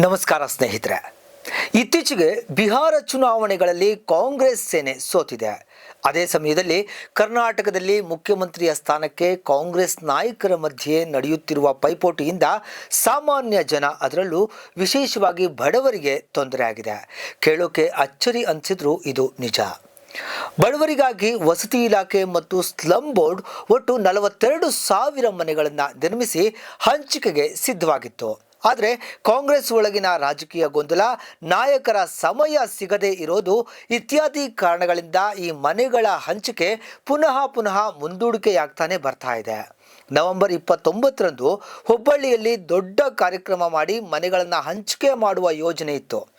ನಮಸ್ಕಾರ ಸ್ನೇಹಿತರೆ. ಇತ್ತೀಚೆಗೆ ಬಿಹಾರ ಚುನಾವಣೆಗಳಲ್ಲಿ ಕಾಂಗ್ರೆಸ್ ಸೇನೆ ಸೋತಿದೆ. ಅದೇ ಸಮಯದಲ್ಲಿ ಕರ್ನಾಟಕದಲ್ಲಿ ಮುಖ್ಯಮಂತ್ರಿಯ ಸ್ಥಾನಕ್ಕೆ ಕಾಂಗ್ರೆಸ್ ನಾಯಕರ ಮಧ್ಯೆ ನಡೆಯುತ್ತಿರುವ ಪೈಪೋಟಿಯಿಂದ ಸಾಮಾನ್ಯ ಜನ ಅದರಲ್ಲೂ ವಿಶೇಷವಾಗಿ ಬಡವರಿಗೆ ತೊಂದರೆಯಾಗಿದೆ ಕೇಳೋಕೆ ಅಚ್ಚರಿ ಅನಿಸಿದ್ರು ಇದು ನಿಜ. ಬಡವರಿಗಾಗಿ ವಸತಿ ಇಲಾಖೆ ಮತ್ತು ಸ್ಲಂ ಬೋರ್ಡ್ ಒಟ್ಟು ನಲವತ್ತೆರಡು ಸಾವಿರ ಮನೆಗಳನ್ನು ನಿರ್ಮಿಸಿ ಹಂಚಿಕೆಗೆ ಸಿದ್ಧವಾಗಿತ್ತು. ಆದರೆ ಕಾಂಗ್ರೆಸ್ ಒಳಗಿನ ರಾಜಕೀಯ ಗೊಂದಲ, ನಾಯಕರ ಸಮಯ ಸಿಗದೇ ಇರೋದು ಇತ್ಯಾದಿ ಕಾರಣಗಳಿಂದ ಈ ಮನೆಗಳ ಹಂಚಿಕೆ ಪುನಃ ಪುನಃ ಮುಂದೂಡಿಕೆಯಾಗ್ತಾನೆ ಬರ್ತಾ ಇದೆ. ನವೆಂಬರ್ ಇಪ್ಪತ್ತೊಂಬತ್ತರಂದು ಹುಬ್ಬಳ್ಳಿಯಲ್ಲಿ ದೊಡ್ಡ ಕಾರ್ಯಕ್ರಮ ಮಾಡಿ ಮನೆಗಳನ್ನು ಹಂಚಿಕೆ ಮಾಡುವ ಯೋಜನೆ ಇತ್ತು.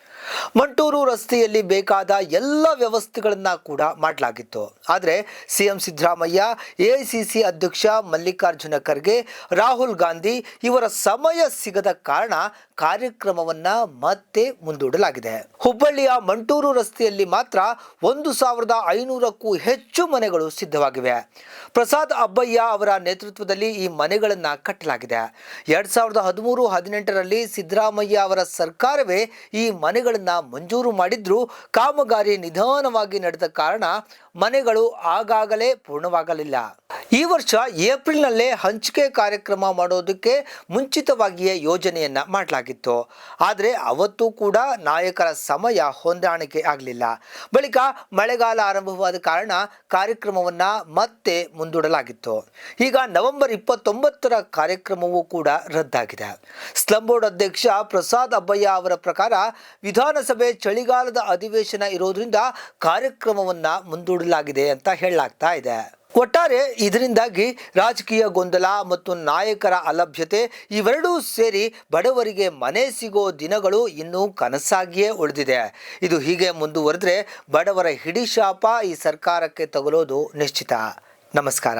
ಮಂಟೂರು ರಸ್ತೆಯಲ್ಲಿ ಬೇಕಾದ ಎಲ್ಲ ವ್ಯವಸ್ಥೆಗಳನ್ನು ಕೂಡ ಮಾಡಲಾಗಿತ್ತು. ಆದರೆ ಸಿಎಂ ಸಿದ್ದರಾಮಯ್ಯ ಎಐಸಿಸಿ ಅಧ್ಯಕ್ಷ ಮಲ್ಲಿಕಾರ್ಜುನ ಖರ್ಗೆ, ರಾಹುಲ್ ಗಾಂಧಿ ಇವರ ಸಮಯ ಸಿಗದ ಕಾರಣ ಕಾರ್ಯಕ್ರಮವನ್ನ ಮತ್ತೆ ಮುಂದೂಡಲಾಗಿದೆ. ಹುಬ್ಬಳ್ಳಿಯ ಮಂಟೂರು ರಸ್ತೆಯಲ್ಲಿ ಮಾತ್ರ ಒಂದು ಸಾವಿರದ ಐನೂರಕ್ಕೂ ಹೆಚ್ಚು ಮನೆಗಳು ಸಿದ್ಧವಾಗಿವೆ. ಪ್ರಸಾದ್ ಅಬ್ಬಯ್ಯ ಅವರ ನೇತೃತ್ವದಲ್ಲಿ ಈ ಮನೆಗಳನ್ನು ಕಟ್ಟಲಾಗಿದೆ. ಎರಡ್ ಸಾವಿರದ ಹದಿಮೂರು ಹದಿನೆಂಟರಲ್ಲಿ ಸಿದ್ದರಾಮಯ್ಯ ಅವರ ಸರ್ಕಾರವೇ ಈ ಮನೆಗಳನ್ನ ಮಂಜೂರು ಮಾಡಿದ್ರೂ ಕಾಮಗಾರಿ ನಿಧಾನವಾಗಿ ನಡೆದ ಕಾರಣ ಮನೆಗಳು ಆಗಾಗಲೇ ಪೂರ್ಣವಾಗಲಿಲ್ಲ. ಈ ವರ್ಷ ಏಪ್ರಿಲ್ನಲ್ಲೇ ಹಂಚಿಕೆ ಕಾರ್ಯಕ್ರಮ ಮಾಡೋದಕ್ಕೆ ಮುಂಚಿತವಾಗಿಯೇ ಯೋಜನೆಯನ್ನ ಮಾಡಲಾಗಿತ್ತು. ಆದರೆ ಅವತ್ತು ಕೂಡ ನಾಯಕರ ಸಮಯ ಹೊಂದಾಣಿಕೆ ಆಗಲಿಲ್ಲ. ಬಳಿಕ ಮಳೆಗಾಲ ಆರಂಭವಾದ ಕಾರಣ ಕಾರ್ಯಕ್ರಮವನ್ನ ಮತ್ತೆ ಮುಂದೂಡಲಾಗಿತ್ತು. ಈಗ ನವೆಂಬರ್ ಇಪ್ಪತ್ತೊಂಬತ್ತರ ಕಾರ್ಯಕ್ರಮವೂ ಕೂಡ ರದ್ದಾಗಿದೆ. ಸ್ಲಂ ಬೋರ್ಡ್ ಅಧ್ಯಕ್ಷ ಪ್ರಸಾದ್ ಅಬ್ಬಯ್ಯ ಅವರ ಪ್ರಕಾರ ವಿಧಾನಸಭೆ ಚಳಿಗಾಲದ ಅಧಿವೇಶನ ಇರೋದ್ರಿಂದ ಕಾರ್ಯಕ್ರಮವನ್ನ ಮುಂದೂಡಲಾಗಿದೆ ಅಂತ ಹೇಳಲಾಗ್ತಾ ಇದೆ. ಒಟ್ಟಾರೆ ಇದರಿಂದಾಗಿ ರಾಜಕೀಯ ಗೊಂದಲ ಮತ್ತು ನಾಯಕರ ಅಲಭ್ಯತೆ ಇವೆರಡೂ ಸೇರಿ ಬಡವರಿಗೆ ಮನೆ ಸಿಗೋ ದಿನಗಳು ಇನ್ನೂ ಕನಸಾಗಿಯೇ ಉಳಿದಿದೆ. ಇದು ಹೀಗೆ ಮುಂದುವರೆದ್ರೆ ಬಡವರ ಹಿಡಿಶಾಪ ಈ ಸರ್ಕಾರಕ್ಕೆ ತಗುಲೋದು ನಿಶ್ಚಿತ. ನಮಸ್ಕಾರ.